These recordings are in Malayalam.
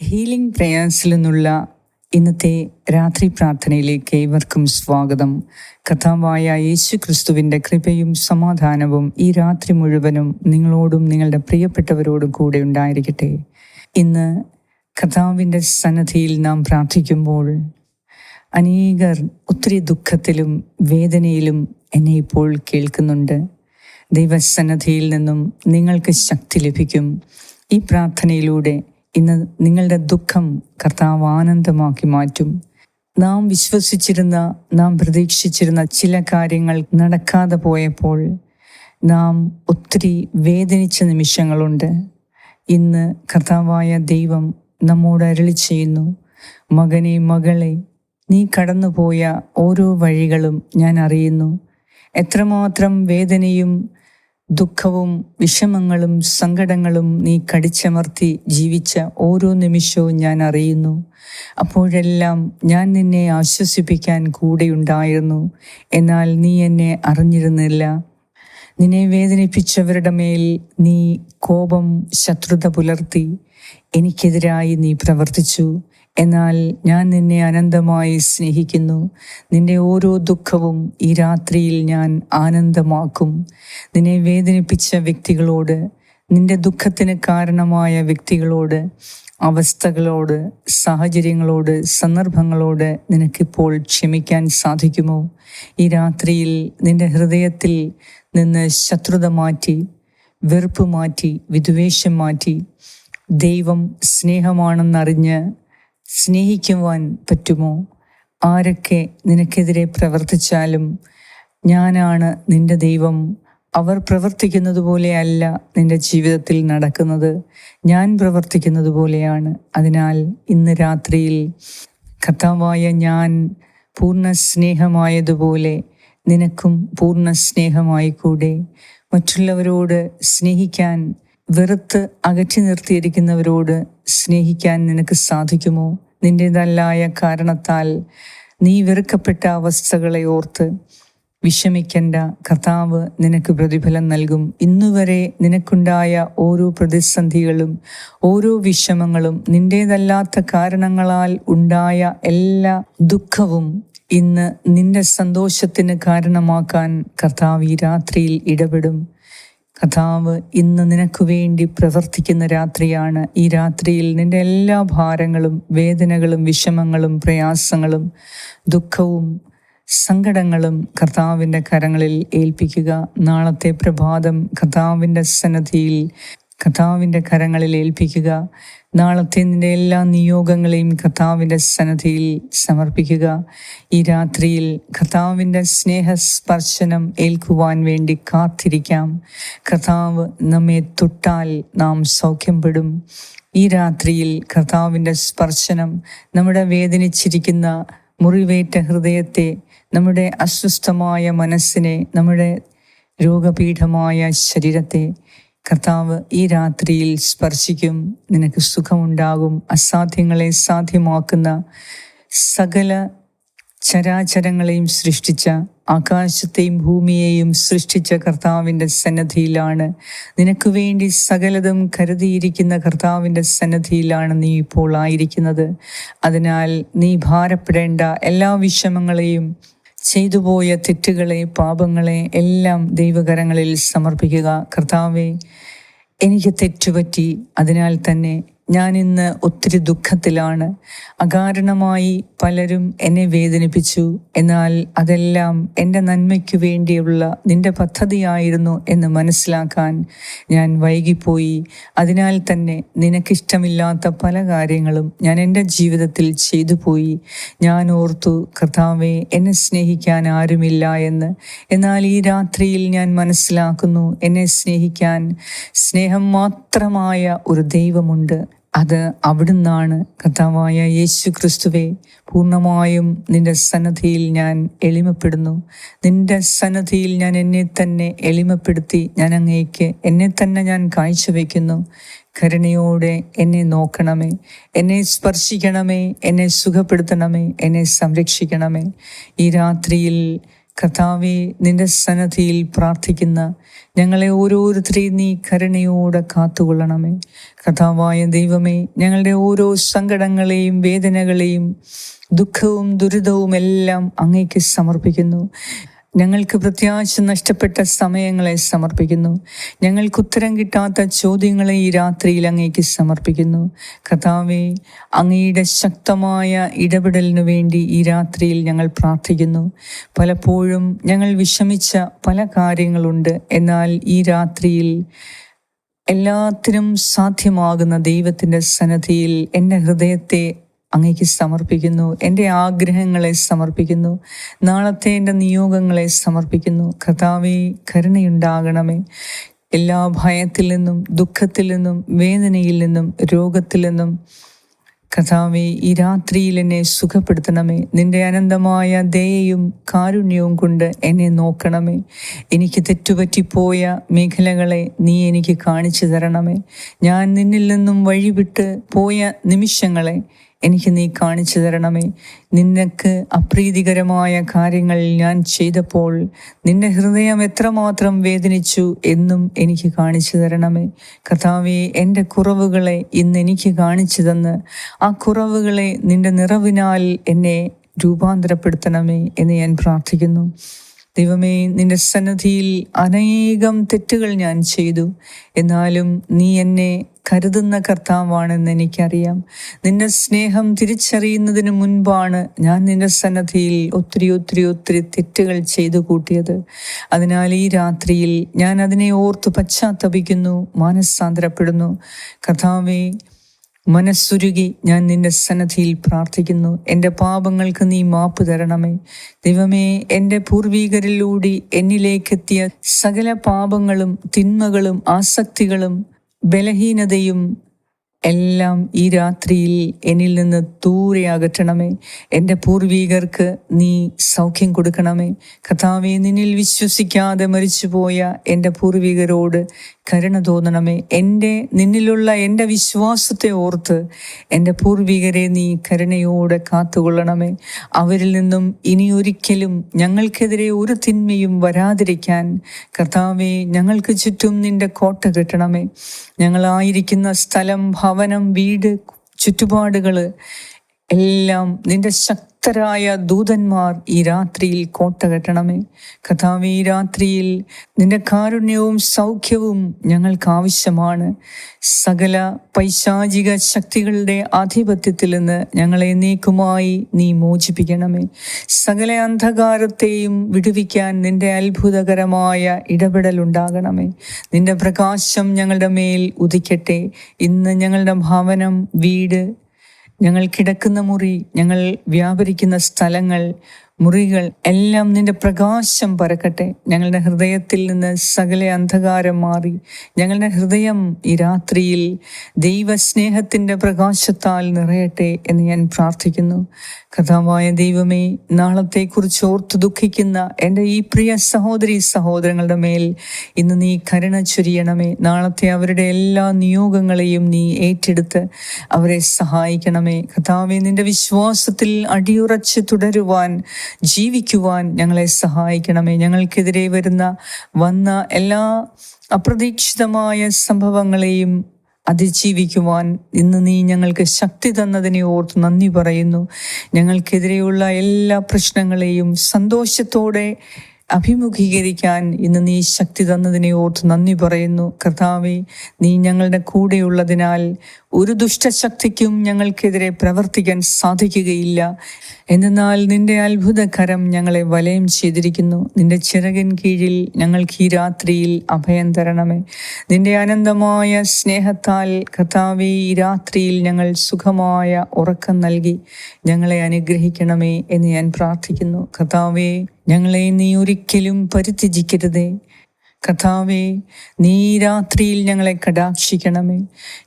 ഹീലിംഗ് പ്രയാസിൽ നിന്നുള്ള ഇന്നത്തെ രാത്രി പ്രാർത്ഥനയിലേക്ക് ഏവർക്കും സ്വാഗതം. കഥാവായ യേശു ക്രിസ്തുവിന്റെ കൃപയും സമാധാനവും ഈ രാത്രി മുഴുവനും നിങ്ങളോടും നിങ്ങളുടെ പ്രിയപ്പെട്ടവരോടും കൂടെ ഉണ്ടായിരിക്കട്ടെ. ഇന്ന് കഥാവിന്റെ സന്നദ്ധിയിൽ നാം പ്രാർത്ഥിക്കുമ്പോൾ അനേകർ ഒത്തിരി ദുഃഖത്തിലും വേദനയിലും എന്നെ ഇപ്പോൾ കേൾക്കുന്നുണ്ട്. ദൈവസന്നദ്ധിയിൽ നിന്നും നിങ്ങൾക്ക് ശക്തി ലഭിക്കും. ഈ പ്രാർത്ഥനയിലൂടെ ഇന്ന് നിങ്ങളുടെ ദുഃഖം കർത്താവ് ആനന്ദമാക്കി മാറ്റും. നാം വിശ്വസിച്ചിരുന്ന നാം പ്രതീക്ഷിച്ചിരുന്ന ചില കാര്യങ്ങൾ നടക്കാതെ പോയപ്പോൾ നാം ഒത്തിരി വേദനിച്ച നിമിഷങ്ങളുണ്ട്. ഇന്ന് കർത്താവായ ദൈവം നമ്മോട് അരളി ചെയ്യുന്നു മകനെ മകളെ നീ കടന്നുപോയ ഓരോ വഴികളും ഞാൻ അറിയുന്നു. എത്രമാത്രം വേദനയും ദുഃഖവും വിഷമങ്ങളും സങ്കടങ്ങളും നീ കടിച്ചമർത്തി ജീവിച്ച ഓരോ നിമിഷവും ഞാൻ അറിയുന്നു. അപ്പോഴെല്ലാം ഞാൻ നിന്നെ ആശ്വസിപ്പിക്കാൻ കൂടെയുണ്ടായിരുന്നു. എന്നാൽ നീ എന്നെ അറിഞ്ഞിരുന്നില്ല. നിന്നെ വേദനിപ്പിച്ചവരുടെ മേൽ നീ കോപം ശത്രുത പുലർത്തി. എനിക്കെതിരായി നീ പ്രവർത്തിച്ചു. എന്നാൽ ഞാൻ നിന്നെ അനന്തമായി സ്നേഹിക്കുന്നു. നിന്റെ ഓരോ ദുഃഖവും ഈ രാത്രിയിൽ ഞാൻ ആനന്ദമാക്കും. നിന്നെ വേദനിപ്പിച്ച വ്യക്തികളോട് നിന്റെ ദുഃഖത്തിന് കാരണമായ വ്യക്തികളോട് അവസ്ഥകളോട് സാഹചര്യങ്ങളോട് സന്ദർഭങ്ങളോട് നിനക്കിപ്പോൾ ക്ഷമിക്കാൻ സാധിക്കുമോ? ഈ രാത്രിയിൽ നിന്റെ ഹൃദയത്തിൽ നിന്ന് ശത്രുത മാറ്റി വെറുപ്പ് മാറ്റി വിദ്വേഷം മാറ്റി ദൈവം സ്നേഹമാണെന്നറിഞ്ഞ് സ്നേഹിക്കുവാൻ പറ്റുമോ? ആരൊക്കെ നിനക്കെതിരെ പ്രവർത്തിച്ചാലും ഞാനാണ് നിന്റെ ദൈവം. അവർ പ്രവർത്തിക്കുന്നത് പോലെയല്ല നിന്റെ ജീവിതത്തിൽ നടക്കുന്നത്. ഞാൻ പ്രവർത്തിക്കുന്നത് പോലെയാണ്. അതിനാൽ ഇന്ന് രാത്രിയിൽ കഥാവായ ഞാൻ പൂർണ സ്നേഹമായതുപോലെ നിനക്കും പൂർണ സ്നേഹമായി കൂടെ മറ്റുള്ളവരോട് സ്നേഹിക്കാൻ വെറുത്ത് അകറ്റി നിർത്തിയിരിക്കുന്നവരോട് സ്നേഹിക്കാൻ നിനക്ക് സാധിക്കുമോ? നിന്റേതല്ലായ കാരണത്താൽ നീ വെറുക്കപ്പെട്ട അവസ്ഥകളെ ഓർത്ത് വിഷമിക്കേണ്ട. കർത്താവ് നിനക്ക് പ്രതിഫലം നൽകും. ഇന്നുവരെ നിനക്കുണ്ടായ ഓരോ പ്രതിസന്ധികളും ഓരോ വിഷമങ്ങളും നിന്റേതല്ലാത്ത കാരണങ്ങളാൽ ഉണ്ടായ എല്ലാ ദുഃഖവും ഇന്ന് നിന്റെ സന്തോഷത്തിന് കാരണമാക്കാൻ കർത്താവ് ഈ രാത്രിയിൽ ഇടപെടും. കഥാവ് ഇന്ന് നിനക്ക് വേണ്ടി പ്രവർത്തിക്കുന്ന രാത്രിയാണ്. ഈ രാത്രിയിൽ നിന്റെ എല്ലാ ഭാരങ്ങളും വേദനകളും വിഷമങ്ങളും പ്രയാസങ്ങളും ദുഃഖവും സങ്കടങ്ങളും കർത്താവിന്റെ കരങ്ങളിൽ ഏൽപ്പിക്കുക. നാളത്തെ പ്രഭാതം കർത്താവിന്റെ സന്നദ്ധിയിൽ കർത്താവിന്റെ കരങ്ങളിൽ ഏൽപ്പിക്കുക. നാളത്തെ നിന്റെ എല്ലാ നിയോഗങ്ങളെയും കർത്താവിന്റെ സന്നദ്ധിയിൽ സമർപ്പിക്കുക. ഈ രാത്രിയിൽ കർത്താവിന്റെ സ്നേഹസ്പർശനം ഏൽക്കുവാൻ വേണ്ടി കാത്തിരിക്കാം. കർത്താവ് നമ്മെ തൊട്ടാൽ നാം സൗഖ്യപ്പെടും. ഈ രാത്രിയിൽ കർത്താവിന്റെ സ്പർശനം നമ്മുടെ വേദനിച്ചിരിക്കുന്ന മുറിവേറ്റ ഹൃദയത്തെ നമ്മുടെ അസ്വസ്ഥമായ മനസ്സിനെ നമ്മുടെ രോഗപീഠമായ ശരീരത്തെ കർത്താവ് ഈ രാത്രിയിൽ സ്പർശിക്കും. നിനക്ക് സുഖമുണ്ടാകും. അസാധ്യങ്ങളെ സാധ്യമാക്കുന്ന സകല ചരാചരങ്ങളെയും സൃഷ്ടിച്ച ആകാശത്തെയും ഭൂമിയെയും സൃഷ്ടിച്ച കർത്താവിന്റെ സന്നദ്ധിയിലാണ് നിനക്ക് വേണ്ടി സകലതും കരുതിയിരിക്കുന്ന കർത്താവിന്റെ സന്നദ്ധിയിലാണ് നീ ഇപ്പോൾ ആയിരിക്കുന്നത്. അതിനാൽ നീ ഭാരപ്പെടേണ്ട എല്ലാ വിഷമങ്ങളെയും ചെയ്തുപോയ തെറ്റുകളെ പാപങ്ങളെ എല്ലാം ദൈവകരങ്ങളിൽ സമർപ്പിക്കുക. കർത്താവെ എനിക്ക് തെറ്റുപറ്റി അതിനാൽ തന്നെ ഞാൻ ഇന്ന് ഒത്തിരി ദുഃഖത്തിലാണ്. അകാരണമായി പലരും എന്നെ വേദനിപ്പിച്ചു. എന്നാൽ അതെല്ലാം എന്റെ നന്മയ്ക്കു വേണ്ടിയുള്ള നിന്റെ പദ്ധതിയായിരുന്നു എന്ന് മനസ്സിലാക്കാൻ ഞാൻ വൈകിപ്പോയി. അതിനാൽ തന്നെ നിനക്കിഷ്ടമില്ലാത്ത പല കാര്യങ്ങളും ഞാൻ എന്റെ ജീവിതത്തിൽ ചെയ്തു പോയി. ഞാൻ ഓർത്തു കർത്താവെ എന്നെ സ്നേഹിക്കാൻ ആരുമില്ല എന്ന്. എന്നാൽ ഈ രാത്രിയിൽ ഞാൻ മനസ്സിലാക്കുന്നു എന്നെ സ്നേഹിക്കാൻ സ്നേഹം മാത്രമായ ഒരു ദൈവമുണ്ട്. അത് അവിടുന്നാണ്. കർത്താവായ യേശു ക്രിസ്തുവെ പൂർണമായും നിന്റെ സന്നദ്ധിയിൽ ഞാൻ എളിമപ്പെടുന്നു. നിന്റെ സന്നദ്ധിയിൽ ഞാൻ എന്നെ തന്നെ എളിമപ്പെടുത്തി. ഞാൻ അങ്ങേക്ക് എന്നെ തന്നെ ഞാൻ കാഴ്ചവെക്കുന്നു. കരുണയോടെ എന്നെ നോക്കണമേ. എന്നെ സ്പർശിക്കണമേ. എന്നെ സുഖപ്പെടുത്തണമേ. എന്നെ സംരക്ഷിക്കണമേ. ഈ രാത്രിയിൽ കർത്താവെ നിന്റെ സന്നദ്ധിയിൽ പ്രാർത്ഥിക്കുന്ന ഞങ്ങളെ ഓരോരുത്തരെയും നീ കരുണയോടെ കാത്തുകൊള്ളണമേ. കർത്താവായ ദൈവമേ ഞങ്ങളുടെ ഓരോ സങ്കടങ്ങളെയും വേദനകളെയും ദുഃഖവും ദുരിതവും എല്ലാം അങ്ങേക്ക് സമർപ്പിക്കുന്നു. ഞങ്ങൾക്ക് പ്രത്യാശ നഷ്ടപ്പെട്ട സമയങ്ങളെ സമർപ്പിക്കുന്നു. ഞങ്ങൾക്ക് ഉത്തരം കിട്ടാത്ത ചോദ്യങ്ങളെ ഈ രാത്രിയിൽ അങ്ങേക്ക് സമർപ്പിക്കുന്നു. കർത്താവെ അങ്ങയുടെ ശക്തമായ ഇടപെടലിനു വേണ്ടി ഈ രാത്രിയിൽ ഞങ്ങൾ പ്രാർത്ഥിക്കുന്നു. പലപ്പോഴും ഞങ്ങൾ വിഷമിച്ച പല കാര്യങ്ങളുണ്ട്. എന്നാൽ ഈ രാത്രിയിൽ എല്ലാത്തിനും സാധ്യമാകുന്ന ദൈവത്തിന്റെ സന്നദ്ധിയിൽ എന്റെ ഹൃദയത്തെ അങ്ങേക്ക് സമർപ്പിക്കുന്നു. എന്റെ ആഗ്രഹങ്ങളെ സമർപ്പിക്കുന്നു. നാളത്തെ എന്റെ നിയോഗങ്ങളെ സമർപ്പിക്കുന്നു. കഥാവി കരുണയുണ്ടാകണമേ. എല്ലാ ഭയത്തിൽ നിന്നും ദുഃഖത്തിൽ നിന്നും വേദനയിൽ നിന്നും രോഗത്തിൽ നിന്നും. കഥാവി ഈ രാത്രിയിൽ എന്നെ സുഖപ്പെടുത്തണമേ. നിന്റെ അനന്തമായ ദയയും കാരുണ്യവും കൊണ്ട് എന്നെ നോക്കണമേ. എനിക്ക് തെറ്റുപറ്റിപ്പോയ മേഖലകളെ നീ എനിക്ക് കാണിച്ചു തരണമേ. ഞാൻ നിന്നിൽ നിന്നും വഴിവിട്ട് പോയ നിമിഷങ്ങളെ എനിക്ക് നീ കാണിച്ചു തരണമേ. നിനക്ക് അപ്രീതികരമായ കാര്യങ്ങൾ ഞാൻ ചെയ്തപ്പോൾ നിന്റെ ഹൃദയം എത്രമാത്രം വേദനിച്ചു എന്നും എനിക്ക് കാണിച്ചു തരണമേ. കഥാവെ എന്റെ കുറവുകളെ ഇന്ന് എനിക്ക് കാണിച്ചു തന്ന്. ആ കുറവുകളെ നിന്റെ നിറവിനാൽ എന്നെ രൂപാന്തരപ്പെടുത്തണമേ എന്ന് ഞാൻ പ്രാർത്ഥിക്കുന്നു. ദൈവമേ നിന്റെ സന്നദ്ധിയിൽ അനേകം തെറ്റുകൾ ഞാൻ ചെയ്തു. എന്നാലും നീ എന്നെ കരുതുന്ന കർത്താവാണെന്ന് എനിക്കറിയാം. നിന്റെ സ്നേഹം തിരിച്ചറിയുന്നതിന് മുൻപാണ് ഞാൻ നിന്റെ സന്നദ്ധിയിൽ ഒത്തിരി ഒത്തിരി ഒത്തിരി തെറ്റുകൾ ചെയ്തു കൂട്ടിയത്. അതിനാൽ ഈ രാത്രിയിൽ ഞാൻ അതിനെ ഓർത്ത് പശ്ചാത്തപിക്കുന്നു മാനസാന്തരപ്പെടുന്നു. കർത്താവേ മനസ്സുരുകി ഞാൻ നിന്റെ സന്നദ്ധിയിൽ പ്രാർത്ഥിക്കുന്നു. എന്റെ പാപങ്ങൾക്ക് നീ മാപ്പ് തരണമേ. ദൈവമേ എന്റെ പൂർവീകരിലൂടെ എന്നിലേക്കെത്തിയ സകല പാപങ്ങളും തിന്മകളും ആസക്തികളും ബലഹീനതയും എല്ലാം ഈ രാത്രിയിൽ എന്നിൽ നിന്ന് ദൂരെ അകറ്റണമേ. എന്റെ പൂർവീകർക്ക് നീ സൗഖ്യം കൊടുക്കണമേ. കഥാവെ നിന്നിൽ വിശ്വസിക്കാതെ മരിച്ചുപോയ എന്റെ പൂർവീകരോട് കരുണ തോന്നണമേ. എന്റെ നിന്നിലുള്ള എന്റെ വിശ്വാസത്തെ ഓർത്ത് എന്റെ പൂർവികരെ നീ കരുണയോടെ കാത്തുകൊള്ളണമേ. അവരിൽ നിന്നും ഇനി ഒരിക്കലും ഞങ്ങൾക്കെതിരെ ഒരു തിന്മയും വരാതിരിക്കാൻ കർത്താവെ ഞങ്ങൾക്ക് ചുറ്റും നിന്റെ കോട്ട കെട്ടണമേ. ഞങ്ങളായിരിക്കുന്ന സ്ഥലം ഭവനം വീട് ചുറ്റുപാടുകൾ എല്ലാം നിന്റെ ശക്തരായ ദൂതന്മാർ ഈ രാത്രിയിൽ കോട്ട കെട്ടണമേ. കഥാവ് ഈ രാത്രിയിൽ നിന്റെ കാരുണ്യവും സൗഖ്യവും ഞങ്ങൾക്ക് ആവശ്യമാണ്. സകല പൈശാചിക ശക്തികളുടെ ആധിപത്യത്തിൽ നിന്ന് ഞങ്ങളെ നീക്കുമായി നീ മോചിപ്പിക്കണമേ. സകല അന്ധകാരത്തെയും വിടുവിക്കാൻ നിന്റെ അത്ഭുതകരമായ ഇടപെടൽ ഉണ്ടാകണമേ. നിന്റെ പ്രകാശം ഞങ്ങളുടെ മേൽ ഉദിക്കട്ടെ. ഇന്ന് ഞങ്ങളുടെ ഭവനം വീട് ഞങ്ങൾ കിടക്കുന്ന മുറി ഞങ്ങൾ വ്യാപരിക്കുന്ന സ്ഥലങ്ങൾ മുറികൾ എല്ലാം നിന്റെ പ്രകാശം പരക്കട്ടെ ഞങ്ങളുടെ ഹൃദയത്തിൽ നിന്ന് സകല അന്ധകാരം മാറി. ഞങ്ങളുടെ ഹൃദയം ഈ രാത്രിയിൽ ദൈവസ്നേഹത്തിന്റെ പ്രകാശത്താൽ നിറയട്ടെ എന്ന് ഞാൻ പ്രാർത്ഥിക്കുന്നു. കഥാവായ ദൈവമേ നാളത്തെക്കുറിച്ച് ഓർത്ത് ദുഃഖിക്കുന്ന എന്റെ ഈ പ്രിയ സഹോദരി സഹോദരങ്ങളുടെ മേൽ ഇന്ന് നീ കരുണ ചൊരിയണമേ. നാളത്തെ അവരുടെ എല്ലാ നിയോഗങ്ങളെയും നീ ഏറ്റെടുത്ത് അവരെ സഹായിക്കണമേ. കഥാവെ നിന്റെ വിശ്വാസത്തിൽ അടിയുറച്ച് തുടരുവാൻ ജീവിക്കുവാൻ ഞങ്ങളെ സഹായിക്കണമേ. ഞങ്ങൾക്കെതിരെ വരുന്ന വന്ന എല്ലാ അപ്രതീക്ഷിതമായ സംഭവങ്ങളെയും അതിജീവിക്കുവാൻ ഇന്ന് നീ ഞങ്ങൾക്ക് ശക്തി തന്നതിനെ ഓർത്ത് നന്ദി പറയുന്നു. ഞങ്ങൾക്കെതിരെയുള്ള എല്ലാ പ്രശ്നങ്ങളെയും സന്തോഷത്തോടെ അഭിമുഖീകരിക്കാൻ ഇന്ന് നീ ശക്തി തന്നതിനെ ഓർത്ത് നന്ദി പറയുന്നു. കർത്താവെ നീ ഞങ്ങളുടെ കൂടെയുള്ളതിനാൽ ഒരു ദുഷ്ടശക്തിക്കും ഞങ്ങൾക്കെതിരെ പ്രവർത്തിക്കാൻ സാധിക്കുകയില്ല. എന്നാൽ നിന്റെ അത്ഭുതകരം ഞങ്ങളെ വലയം ചെയ്തിരിക്കുന്നു. നിന്റെ ചിറകിൻ കീഴിൽ ഞങ്ങൾക്ക് ഈ രാത്രിയിൽ അഭയം തരണമേ. നിന്റെ അനന്തമായ സ്നേഹത്താൽ കഥാവി ഈ രാത്രിയിൽ ഞങ്ങൾ സുഖമായ ഉറക്കം നൽകി ഞങ്ങളെ അനുഗ്രഹിക്കണമേ എന്ന് ഞാൻ പ്രാർത്ഥിക്കുന്നു. കഥാവേ ഞങ്ങളെ നീ ഒരിക്കലും പരിത്യജിക്കരുതേ. കഥാവേ നീ രാത്രിയിൽ ഞങ്ങളെ കടാക്ഷിക്കണമേ.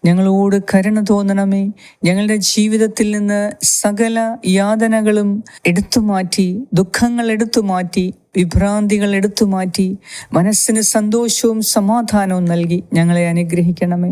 ഞങ്ങളോട് കരുണ തോന്നണമേ. ഞങ്ങളുടെ ജീവിതത്തിൽ നിന്ന് സകല യാതനകളും എടുത്തു മാറ്റി ദുഃഖങ്ങൾ എടുത്തു മാറ്റി വിഭ്രാന്തികൾ എടുത്തു മാറ്റി മനസ്സിന് സന്തോഷവും സമാധാനവും നൽകി ഞങ്ങളെ അനുഗ്രഹിക്കണമേ.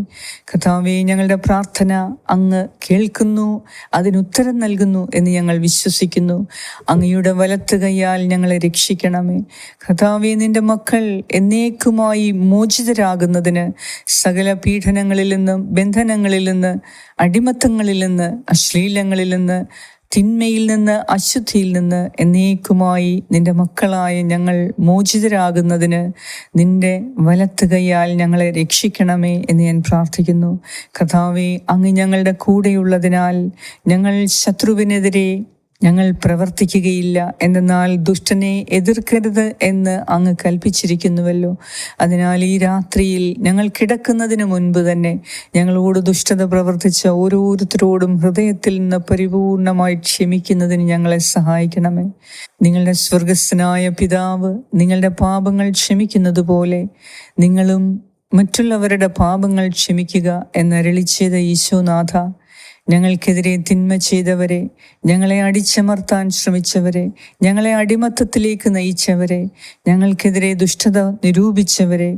കഥാവെ ഞങ്ങളുടെ പ്രാർത്ഥന അങ്ങ് കേൾക്കുന്നു അതിനുത്തരം നൽകുന്നു എന്ന് ഞങ്ങൾ വിശ്വസിക്കുന്നു. അങ്ങയുടെ വലത്ത് കൈയാൽ ഞങ്ങളെ രക്ഷിക്കണമേ. കഥാവെ നിന്റെ മക്കൾ എന്നേക്കുമായി മോചിതരാകുന്നതിന് സകല പീഡനങ്ങളിൽ നിന്നും ബന്ധനങ്ങളിൽ നിന്ന് അടിമത്തങ്ങളിൽ നിന്ന് അശ്ലീലങ്ങളിൽ നിന്ന് തിന്മയിൽ നിന്ന് അശുദ്ധിയിൽ നിന്ന് എന്നേക്കുമായി നിന്റെ മക്കളായ ഞങ്ങൾ മോചിതരാകുന്നതിന് നിന്റെ വലത്ത് കൈയാൽ ഞങ്ങളെ രക്ഷിക്കണമേ എന്ന് ഞാൻ പ്രാർത്ഥിക്കുന്നു. കഥാവെ അങ്ങ് ഞങ്ങളുടെ കൂടെയുള്ളതിനാൽ ഞങ്ങൾ ശത്രുവിനെതിരെ ഞങ്ങൾ പ്രവർത്തിക്കുകയില്ല. എന്നാൽ ദുഷ്ടനെ എതിർക്കരുത് എന്ന് അങ്ങ് കൽപ്പിച്ചിരിക്കുന്നുവല്ലോ. അതിനാൽ ഈ രാത്രിയിൽ ഞങ്ങൾ കിടക്കുന്നതിന് മുൻപ് തന്നെ ഞങ്ങളോട് ദുഷ്ടത പ്രവർത്തിച്ച ഓരോരുത്തരോടും ഹൃദയത്തിൽ നിന്ന് പരിപൂർണമായി ക്ഷമിക്കുന്നതിന് ഞങ്ങളെ സഹായിക്കണമേ. നിങ്ങളുടെ സ്വർഗസ്ഥനായ പിതാവ് നിങ്ങളുടെ പാപങ്ങൾ ക്ഷമിക്കുന്നത് പോലെ നിങ്ങളും മറ്റുള്ളവരുടെ പാപങ്ങൾ ക്ഷമിക്കുക എന്നരളിച്ചത് ഈശോനാഥ. ഞങ്ങൾക്കെതിരെ തിന്മ ചെയ്തവരെ ഞങ്ങളെ അടിച്ചമർത്താൻ ശ്രമിച്ചവരെ ഞങ്ങളെ അടിമത്തത്തിലേക്ക് നയിച്ചവരെ ഞങ്ങൾക്കെതിരെ ദുഷ്ടത നിരൂപിച്ചവരെ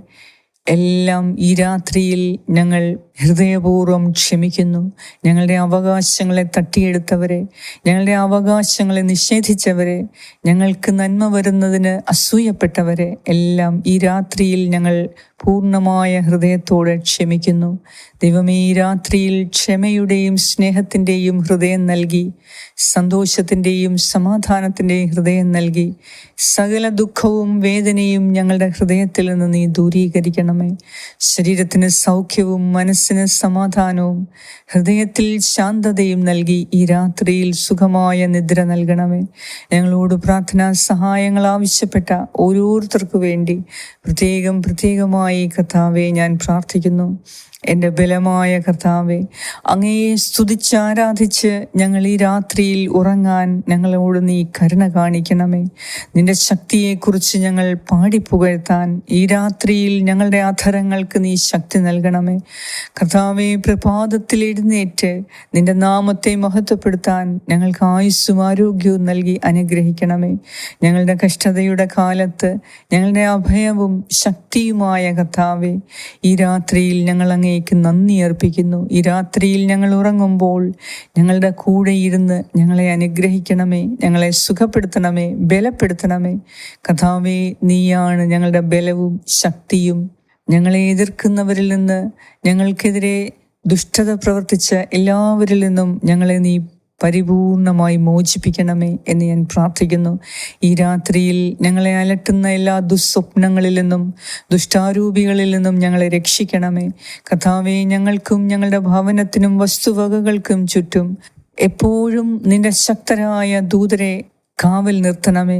എല്ലാം ഈ രാത്രിയിൽ ഞങ്ങൾ ഹൃദയപൂർവം ക്ഷമിക്കുന്നു. ഞങ്ങളുടെ അവകാശങ്ങളെ തട്ടിയെടുത്തവരെ ഞങ്ങളുടെ അവകാശങ്ങളെ നിഷേധിച്ചവരെ ഞങ്ങൾക്ക് നന്മ വരുന്നതിന് അസൂയപ്പെട്ടവരെ എല്ലാം ഈ രാത്രിയിൽ ഞങ്ങൾ പൂർണമായ ഹൃദയത്തോടെ ക്ഷമിക്കുന്നു. ദൈവമേ ഈ രാത്രിയിൽ ക്ഷമയുടെയും സ്നേഹത്തിന്റെയും ഹൃദയം നൽകി സന്തോഷത്തിന്റെയും സമാധാനത്തിന്റെയും ഹൃദയം നൽകി സകല ദുഃഖവും വേദനയും ഞങ്ങളുടെ ഹൃദയത്തിൽ നിന്ന് നീ ദൂരീകരിക്കണമേ. ശരീരത്തിന് സൗഖ്യവും മനസ്സിന് സമാധാനവും ഹൃദയത്തിൽ ശാന്തതയും നൽകി ഈ രാത്രിയിൽ സുഖമായ നിദ്ര നൽകണമേ. ഞങ്ങളോട് പ്രാർത്ഥനാ സഹായങ്ങൾ ആവശ്യപ്പെട്ട ഓരോരുത്തർക്കു വേണ്ടി പ്രത്യേകം പ്രത്യേകമായി കഥാവെ ഞാൻ പ്രാർത്ഥിക്കുന്നു. എന്റെ ബലമായ കർത്താവെ അങ്ങയെ സ്തുതിച്ചാരാധിച്ച് ഞങ്ങൾ ഈ രാത്രിയിൽ ഉറങ്ങാൻ ഞങ്ങളോട് നീ കരുണ കാണിക്കണമേ. നിന്റെ ശക്തിയെക്കുറിച്ച് ഞങ്ങൾ പാടിപ്പുകഴ്ത്താൻ ഈ രാത്രിയിൽ ഞങ്ങളുടെ അധരങ്ങൾക്ക് നീ ശക്തി നൽകണമേ. കർത്താവെ പ്രഭാതത്തിൽ എഴുന്നേറ്റ് നിന്റെ നാമത്തെ മഹത്വപ്പെടുത്താൻ ഞങ്ങൾക്ക് ആയുസ്സും ആരോഗ്യവും നൽകി അനുഗ്രഹിക്കണമേ. ഞങ്ങളുടെ കഷ്ടതയുടെ കാലത്ത് ഞങ്ങളുടെ അഭയവും ശക്തിയുമായ കർത്താവെ ഈ രാത്രിയിൽ ഞങ്ങൾ അങ്ങേക്ക് നന്ദി അർപ്പിക്കുന്നു. ഈ രാത്രിയിൽ ഞങ്ങൾ ഉറങ്ങുമ്പോൾ ഞങ്ങളുടെ കൂടെ ഇരുന്ന് ഞങ്ങളെ അനുഗ്രഹിക്കണമേ ഞങ്ങളെ സുഖപ്പെടുത്തണമേ ബലപ്പെടുത്തണമേ. കഥാവേ നീയാണ് ഞങ്ങളുടെ ബലവും ശക്തിയും. ഞങ്ങളെ എതിർക്കുന്നവരിൽ നിന്ന് ഞങ്ങൾക്കെതിരെ ദുഷ്ടത പ്രവർത്തിച്ച എല്ലാവരിൽ നിന്നും ഞങ്ങളെ നീ പരിപൂർണമായി മോചിപ്പിക്കണമേ എന്ന് ഞാൻ പ്രാർത്ഥിക്കുന്നു. ഈ രാത്രിയിൽ ഞങ്ങളെ അലട്ടുന്ന എല്ലാ ദുസ്വപ്നങ്ങളിൽ നിന്നും ദുഷ്ടാരൂപികളിൽ നിന്നും ഞങ്ങളെ രക്ഷിക്കണമേ. കഥാവെ ഞങ്ങൾക്കും ഞങ്ങളുടെ ഭവനത്തിനും വസ്തുവകകൾക്കും ചുറ്റും എപ്പോഴും നിന്റെ ശക്തരായ ദൂതരെ കാവൽ നിർത്തണമേ.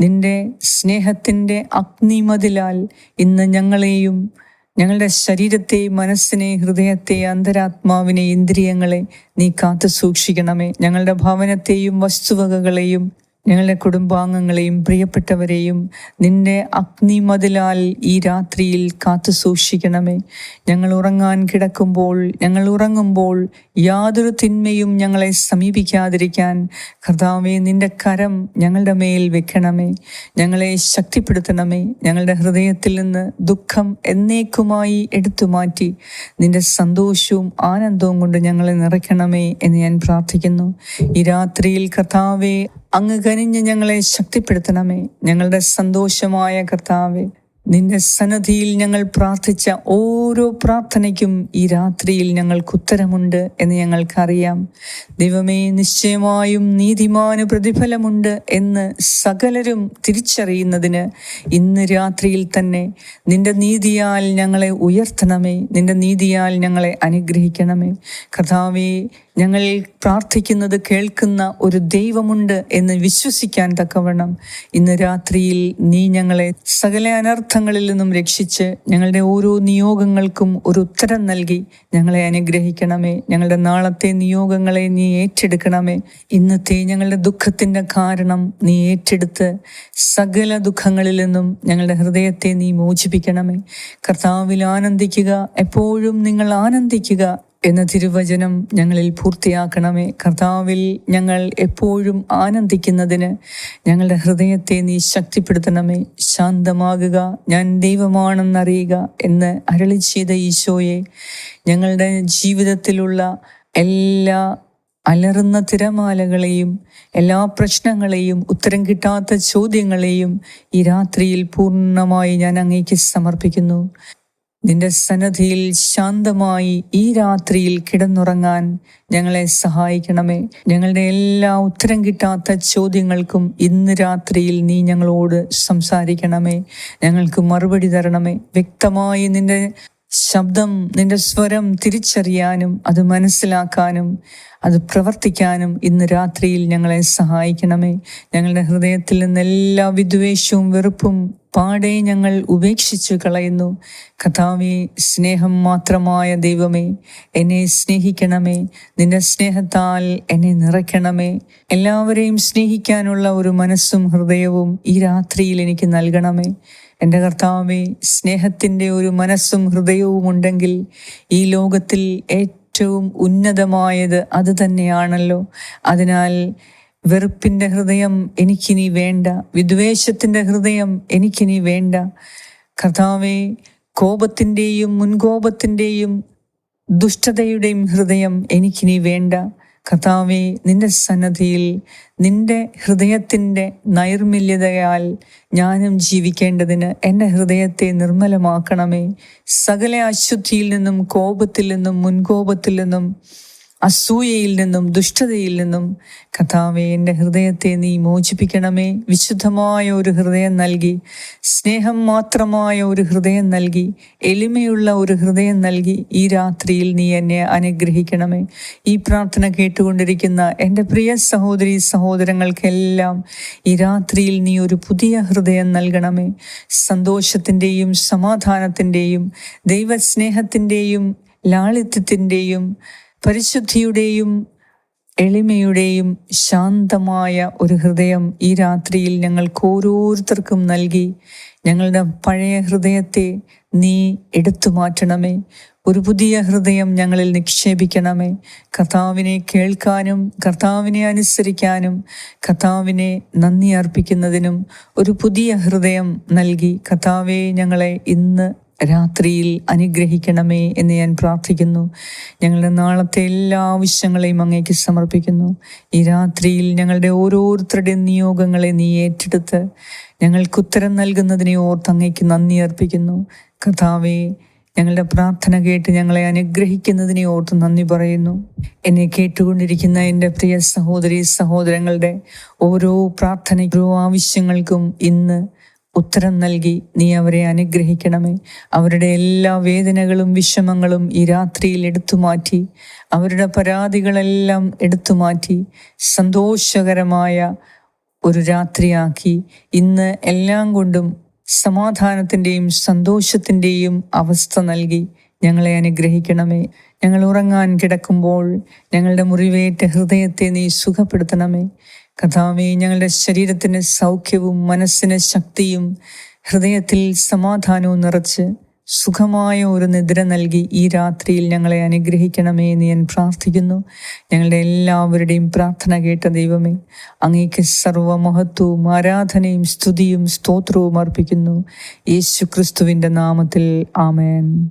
നിന്റെ സ്നേഹത്തിന്റെ അഗ്നിമതിലാൽ ഇന്ന് ഞങ്ങളെയും ഞങ്ങളുടെ ശരീരത്തെ മനസ്സിനെ ഹൃദയത്തെ അന്തരാത്മാവിനെ ഇന്ദ്രിയങ്ങളെ നീ കാത്തു സൂക്ഷിക്കണമേ ഞങ്ങളുടെ ഭവനത്തെയും വസ്തുവകകളെയും ഞങ്ങളുടെ കുടുംബാംഗങ്ങളെയും പ്രിയപ്പെട്ടവരെയും നിന്റെ അഗ്നിമതിലാൽ ഈ രാത്രിയിൽ കാത്തു സൂക്ഷിക്കണമേ. ഞങ്ങൾ ഉറങ്ങാൻ കിടക്കുമ്പോൾ ഞങ്ങൾ ഉറങ്ങുമ്പോൾ യാതൊരു തിന്മയും ഞങ്ങളെ സമീപിക്കാതിരിക്കാൻ കർത്താവെ നിന്റെ കരം ഞങ്ങളുടെ മേൽ വെക്കണമേ. ഞങ്ങളെ ശക്തിപ്പെടുത്തണമേ. ഞങ്ങളുടെ ഹൃദയത്തിൽ നിന്ന് ദുഃഖം എന്നേക്കുമായി എടുത്തു മാറ്റി നിന്റെ സന്തോഷവും ആനന്ദവും കൊണ്ട് ഞങ്ങളെ നിറയ്ക്കണമേ എന്ന് ഞാൻ പ്രാർത്ഥിക്കുന്നു. ഈ രാത്രിയിൽ കർത്താവെ അങ്ങ് കനിഞ്ഞ് ഞങ്ങളെ ശക്തിപ്പെടുത്തണമേ. ഞങ്ങളുടെ സന്തോഷമായ കർത്താവെ നിന്റെ സന്നദ്ധിയിൽ ഞങ്ങൾ പ്രാർത്ഥിച്ച ഓരോ പ്രാർത്ഥനയ്ക്കും ഈ രാത്രിയിൽ ഞങ്ങൾക്ക് ഉത്തരമുണ്ട് എന്ന് ഞങ്ങൾക്കറിയാം. ദൈവമേ നിശ്ചയമായും നീതിമാന് പ്രതിഫലമുണ്ട് എന്ന് സകലരും തിരിച്ചറിയുന്നതിന് ഇന്ന് രാത്രിയിൽ തന്നെ നിന്റെ നീതിയാൽ ഞങ്ങളെ ഉയർത്തണമേ. നിന്റെ നീതിയാൽ ഞങ്ങളെ അനുഗ്രഹിക്കണമേ. കഥാവേ ഞങ്ങൾ പ്രാർത്ഥിക്കുന്നത് കേൾക്കുന്ന ഒരു ദൈവമുണ്ട് എന്ന് വിശ്വസിക്കാൻ തക്കവണ്ണം ഇന്ന് രാത്രിയിൽ നീ ഞങ്ങളെ സകല അനർത്ഥങ്ങളിൽ നിന്നും രക്ഷിച്ച് ഞങ്ങളുടെ ഓരോ നിയോഗങ്ങൾക്കും ഒരു ഉത്തരം നൽകി ഞങ്ങളെ അനുഗ്രഹിക്കണമേ. ഞങ്ങളുടെ നാളത്തെ നിയോഗങ്ങളെ നീ ഏറ്റെടുക്കണമേ. ഇന്നത്തെ ഞങ്ങളുടെ ദുഃഖത്തിന്റെ കാരണം നീ ഏറ്റെടുത്ത് സകല ദുഃഖങ്ങളിൽ നിന്നും ഞങ്ങളുടെ ഹൃദയത്തെ നീ മോചിപ്പിക്കണമേ. കർത്താവിൽ ആനന്ദിക്കുക എപ്പോഴും നിങ്ങൾ ആനന്ദിക്കുക. എന്ന തിരുവചനം ഞങ്ങളിൽ പൂർത്തിയാക്കണമേ. കർത്താവിൽ ഞങ്ങൾ എപ്പോഴും ആനന്ദിക്കുന്നതിന് ഞങ്ങളുടെ ഹൃദയത്തെ നീ ശക്തിപ്പെടുത്തണമേ. ശാന്തമാകുക ഞാൻ ദൈവമാണെന്നറിയുക എന്ന് അരളി ചെയ്ത ഈശോയെ ഞങ്ങളുടെ ജീവിതത്തിലുള്ള എല്ലാ അലറുന്ന തിരമാലകളെയും എല്ലാ പ്രശ്നങ്ങളെയും ഉത്തരം കിട്ടാത്ത ചോദ്യങ്ങളെയും ഈ രാത്രിയിൽ പൂർണമായി ഞാൻ അങ്ങേക്ക് സമർപ്പിക്കുന്നു. നിന്റെ സന്നദ്ധിയിൽ ശാന്തമായി ഈ രാത്രിയിൽ കിടന്നുറങ്ങാൻ ഞങ്ങളെ സഹായിക്കണമേ. ഞങ്ങളുടെ എല്ലാ ഉത്തരം കിട്ടാത്ത ചോദ്യങ്ങൾക്കും ഇന്ന് രാത്രിയിൽ നീ ഞങ്ങളോട് സംസാരിക്കണമേ. ഞങ്ങൾക്ക് മറുപടി തരണമേ. വ്യക്തമായി നിന്റെ ശബ്ദം നിന്റെ സ്വരം തിരിച്ചറിയാനും അത് മനസ്സിലാക്കാനും അത് പ്രവർത്തിക്കാനും ഇന്ന് രാത്രിയിൽ ഞങ്ങളെ സഹായിക്കണമേ. ഞങ്ങളുടെ ഹൃദയത്തിൽ നിന്ന് എല്ലാ വിദ്വേഷവും വെറുപ്പും പാടെ ഞങ്ങൾ ഉപേക്ഷിച്ചു കളയുന്നു. കഥാവെ സ്നേഹം മാത്രമായ ദൈവമേ എന്നെ സ്നേഹിക്കണമേ. നിന്റെ സ്നേഹത്താൽ എന്നെ നിറയ്ക്കണമേ. എല്ലാവരെയും സ്നേഹിക്കാനുള്ള ഒരു മനസ്സും ഹൃദയവും ഈ രാത്രിയിൽ എനിക്ക് നൽകണമേ. എന്റെ കർത്താവെ സ്നേഹത്തിന്റെ ഒരു മനസ്സും ഹൃദയവും ഉണ്ടെങ്കിൽ ഈ ലോകത്തിൽ ഏറ്റവും ഉന്നതമായത് അത് തന്നെയാണല്ലോ. അതിനാൽ വെറുപ്പിന്റെ ഹൃദയം എനിക്കിനി വേണ്ട വിദ്വേഷത്തിന്റെ ഹൃദയം എനിക്കിനി വേണ്ട. കർത്താവെ കോപത്തിന്റെയും മുൻകോപത്തിന്റെയും ദുഷ്ടതയുടെയും ഹൃദയം എനിക്കിനി വേണ്ട. കർത്താവെ നിന്റെ സന്നദ്ധിയിൽ നിന്റെ ഹൃദയത്തിന്റെ നൈർമല്യതയാൽ ഞാനും ജീവിക്കേണ്ടതിന് എന്റെ ഹൃദയത്തെ നിർമ്മലമാക്കണമേ. സകല അശുദ്ധിയിൽ നിന്നും കോപത്തിൽ നിന്നും മുൻകോപത്തിൽ നിന്നും അസൂയയിൽ നിന്നും ദുഷ്ടതയിൽ നിന്നും കഥാവെ എന്റെ ഹൃദയത്തെ നീ മോചിപ്പിക്കണമേ. വിശുദ്ധമായ ഒരു ഹൃദയം നൽകി സ്നേഹം മാത്രമായ ഒരു ഹൃദയം നൽകി എളിമയുള്ള ഒരു ഹൃദയം നൽകി ഈ രാത്രിയിൽ നീ എന്നെ അനുഗ്രഹിക്കണമേ. ഈ പ്രാർത്ഥന കേട്ടുകൊണ്ടിരിക്കുന്ന എന്റെ പ്രിയ സഹോദരി സഹോദരങ്ങൾക്കെല്ലാം ഈ രാത്രിയിൽ നീ ഒരു പുതിയ ഹൃദയം നൽകണമേ. സന്തോഷത്തിന്റെയും സമാധാനത്തിന്റെയും ദൈവസ്നേഹത്തിന്റെയും ലാളിത്യത്തിന്റെയും പരിശുദ്ധിയുടെയും എളിമയുടെയും ശാന്തമായ ഒരു ഹൃദയം ഈ രാത്രിയിൽ ഞങ്ങൾക്ക് ഓരോരുത്തർക്കും നൽകി. ഞങ്ങളുടെ പഴയ ഹൃദയത്തെ നീ എടുത്തു മാറ്റണമേ. ഒരു പുതിയ ഹൃദയം ഞങ്ങളിൽ നിക്ഷേപിക്കണമേ. കർത്താവിനെ കേൾക്കാനും കർത്താവിനെ അനുസരിക്കാനും കർത്താവിനെ നന്ദി അർപ്പിക്കുന്നതിനും ഒരു പുതിയ ഹൃദയം നൽകി. കർത്താവെ ഞങ്ങളെ ഇന്ന് രാത്രിയിൽ അനുഗ്രഹിക്കണമേ എന്ന് ഞാൻ പ്രാർത്ഥിക്കുന്നു. ഞങ്ങളുടെ നാളത്തെ എല്ലാ ആവശ്യങ്ങളെയും അങ്ങേക്ക് സമർപ്പിക്കുന്നു. ഈ രാത്രിയിൽ ഞങ്ങളുടെ ഓരോരുത്തരുടെയും നിയോഗങ്ങളെ നീ ഏറ്റെടുത്ത് ഞങ്ങൾക്ക് ഉത്തരം നൽകുന്നതിനെ ഓർത്ത് അങ്ങേക്ക് നന്ദി അർപ്പിക്കുന്നു. കഥാവേ ഞങ്ങളുടെ പ്രാർത്ഥന കേട്ട് ഞങ്ങളെ അനുഗ്രഹിക്കുന്നതിനെ ഓർത്ത് നന്ദി പറയുന്നു. എന്നെ കേട്ടുകൊണ്ടിരിക്കുന്ന എന്റെ പ്രിയ സഹോദരി സഹോദരങ്ങളുടെ ഓരോ പ്രാർത്ഥനയ്ക്കോ ആവശ്യങ്ങൾക്കും ഇന്ന് ഉത്തരം നൽകി നീ അവരെ അനുഗ്രഹിക്കണമേ. അവരുടെ എല്ലാ വേദനകളും വിഷമങ്ങളും ഈ രാത്രിയിൽ എടുത്തു മാറ്റി അവരുടെ പരാതികളെല്ലാം എടുത്തു മാറ്റി സന്തോഷകരമായ ഒരു രാത്രിയാക്കി. ഇന്ന് എല്ലാം കൊണ്ടും സമാധാനത്തിന്റെയും സന്തോഷത്തിന്റെയും അവസ്ഥ നൽകി ഞങ്ങളെ അനുഗ്രഹിക്കണമേ. ഞങ്ങൾ ഉറങ്ങാൻ കിടക്കുമ്പോൾ ഞങ്ങളുടെ മുറിവേറ്റ ഹൃദയത്തെ നീ സുഖപ്പെടുത്തണമേ. കഥാവേ ഞങ്ങളുടെ ശരീരത്തിന് സൗഖ്യവും മനസ്സിന് ശക്തിയും ഹൃദയത്തിൽ സമാധാനവും നിറച്ച് സുഖമായ ഒരു നിദ്ര നൽകി ഈ രാത്രിയിൽ ഞങ്ങളെ അനുഗ്രഹിക്കണമേ എന്ന് ഞാൻ പ്രാർത്ഥിക്കുന്നു. ഞങ്ങളുടെ എല്ലാവരുടെയും പ്രാർത്ഥന കേട്ട ദൈവമേ അങ്ങേക്ക് സർവമഹത്വവും ആരാധനയും സ്തുതിയും സ്തോത്രവും അർപ്പിക്കുന്നു. യേശു ക്രിസ്തുവിന്റെ നാമത്തിൽ ആമേൻ.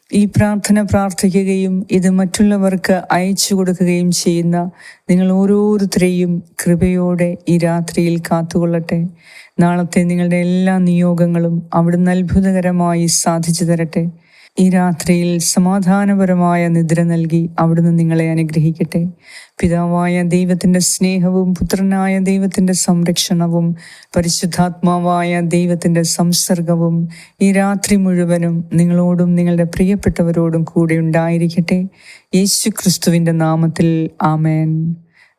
ഈ പ്രാർത്ഥന പ്രാർത്ഥിക്കുകയും ഇത് മറ്റുള്ളവർക്ക് അയച്ചു കൊടുക്കുകയും ചെയ്യുന്ന നിങ്ങൾ ഓരോരുത്തരെയും കൃപയോടെ ഈ രാത്രിയിൽ കാത്തുകൊള്ളട്ടെ. നാളത്തെ നിങ്ങളുടെ എല്ലാ നിയോഗങ്ങളും അവിടുന്ന് അത്ഭുതകരമായി സാധിച്ചു തരട്ടെ. ഈ രാത്രിയിൽ സമാധാനപരമായ നിദ്ര നൽകി അവിടുന്ന് നിങ്ങളെ അനുഗ്രഹിക്കട്ടെ. പിതാവായ ദൈവത്തിന്റെ സ്നേഹവും പുത്രനായ ദൈവത്തിന്റെ സംരക്ഷണവും പരിശുദ്ധാത്മാവായ ദൈവത്തിന്റെ സംസർഗവും ഈ രാത്രി മുഴുവനും നിങ്ങളോടും നിങ്ങളുടെ പ്രിയപ്പെട്ടവരോടും കൂടെ ഉണ്ടായിരിക്കട്ടെ. യേശു ക്രിസ്തുവിന്റെ നാമത്തിൽ ആമേൻ.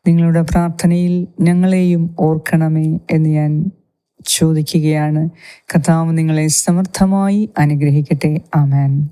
നിങ്ങളുടെ പ്രാർത്ഥനയിൽ ഞങ്ങളെയും ഓർക്കണമേ എന്ന് ഞാൻ ചോദിക്കുകയാണ്. കഥാവ് നിങ്ങളെ സമർത്ഥമായി അനുഗ്രഹിക്കട്ടെ. ആമേൻ.